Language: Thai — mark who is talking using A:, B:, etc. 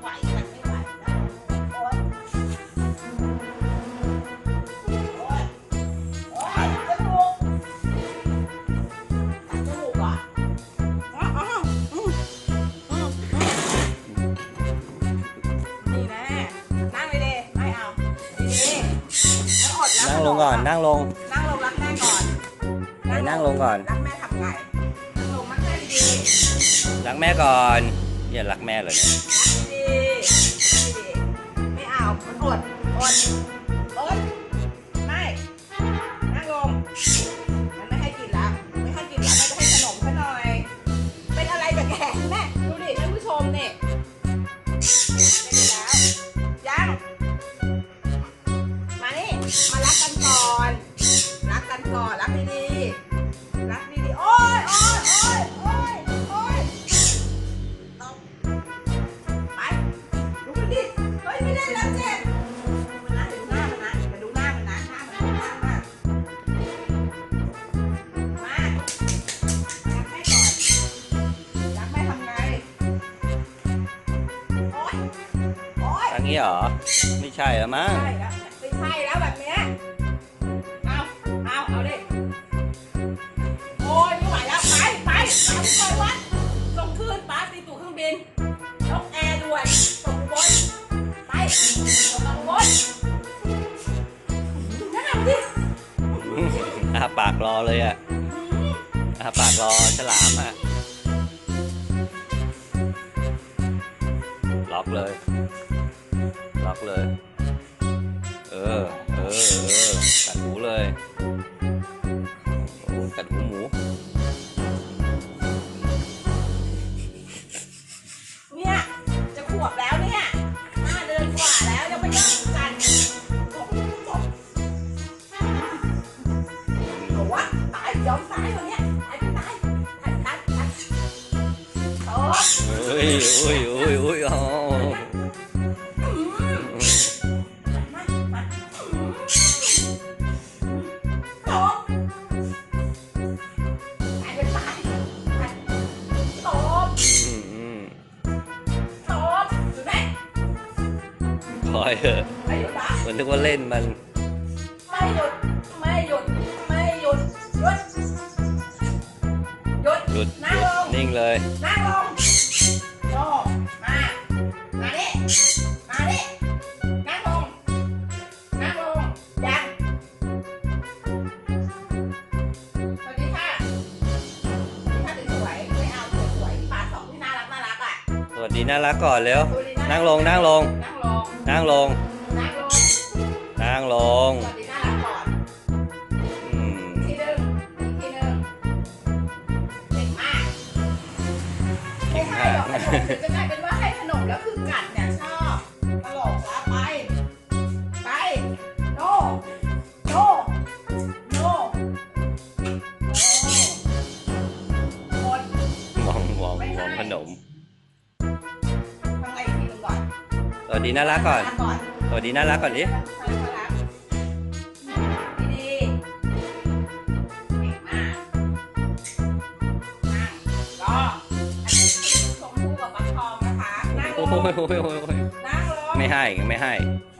A: ไหวมันไม่ไหวนะโอ๊ยโอ๊ยโอ๊ยจมูกจมูกเหรออ๋ออ๋ออืมอืมอืมนี่แน่นั่งเลยดิไม่เอาดีๆแล้วอดแล้ว
B: นั่งลงก่อน นั่งลง
A: นั่งลงรักแม่ก่อน
B: ไหนนั่งลงก่อน
A: รักแม่ทำไงนั่งลงรักแม่ดีๆ
B: รักแม่ก่อน อย่ารักแม่เลยเนี่ย
A: ดีดีไม่เอามันอดอดอดไม่นั่งลงมันไม่ให้กินละไม่ให้กินละแม่จะให้ขนมเขาหน่อย เป็นอะไรกับแกแม่ดูดิท่านผู้ชมเนี่ยไม่ดีแล้วยังมานี่มารักกันก่อนรักกันก่อนรักดีๆำไงโอ๊ยโอ๊ย
B: อันนี้เหรอ ไม่ใช่แล้วมั้ง
A: ใช่แล้วไม่ใช่แล้วแบบเนี้ยเอาเอาเอาดิโอ้ยไม่ไหวแล้วไปไปไปไปวัดส่งคืนป้าตีตั๋วเครื่องบิน อา
B: ปากรอเลยอะอาปากรอฉลามอะล็อกเลยล็อกเลย เออ เออ เออ กัดหูเลยโอ้กัดหูหมู
A: เนี่ย จะขวบแล้วเนี่ยห้าเดือนกว่าแล้วยังไม่ยอม เฮ้
B: ยอุ้ยอุ้ยอุ้ยอ๋อ
A: มามาโตตายเป็นต สวัสดีน่ารักก่อ
B: นเร็ว
A: สวัสดีารัก
B: นั่งลงนั่งลง
A: นั่งลง
B: นั่งลง
A: นั่งลง
B: นั่งลง
A: สวัสดีน่ารักก่อน
B: อืม
A: ทีหนึ่งอีกทีหนึ่งเก่งมากไม่ให้หรอกขนมเดี๋ยวจะกลายเป็นว่าให้ขนมแล้วคือกัดเนี่ยชอบ
B: สวัสดีน่ารักก่อน
A: ก่อน
B: สวัสดีน่ารักก่อนดิ
A: น่ารักน่ารักดีๆเก่งมากนั่งรออันนี้คือชมพู่กับฟักทองนะคะ นั่งล
B: โอ้
A: ง
B: โหโอ้โหโอ้โหโอ้โห
A: นั่งลง
B: ไม่ให้ไม่ให้
A: ฉัน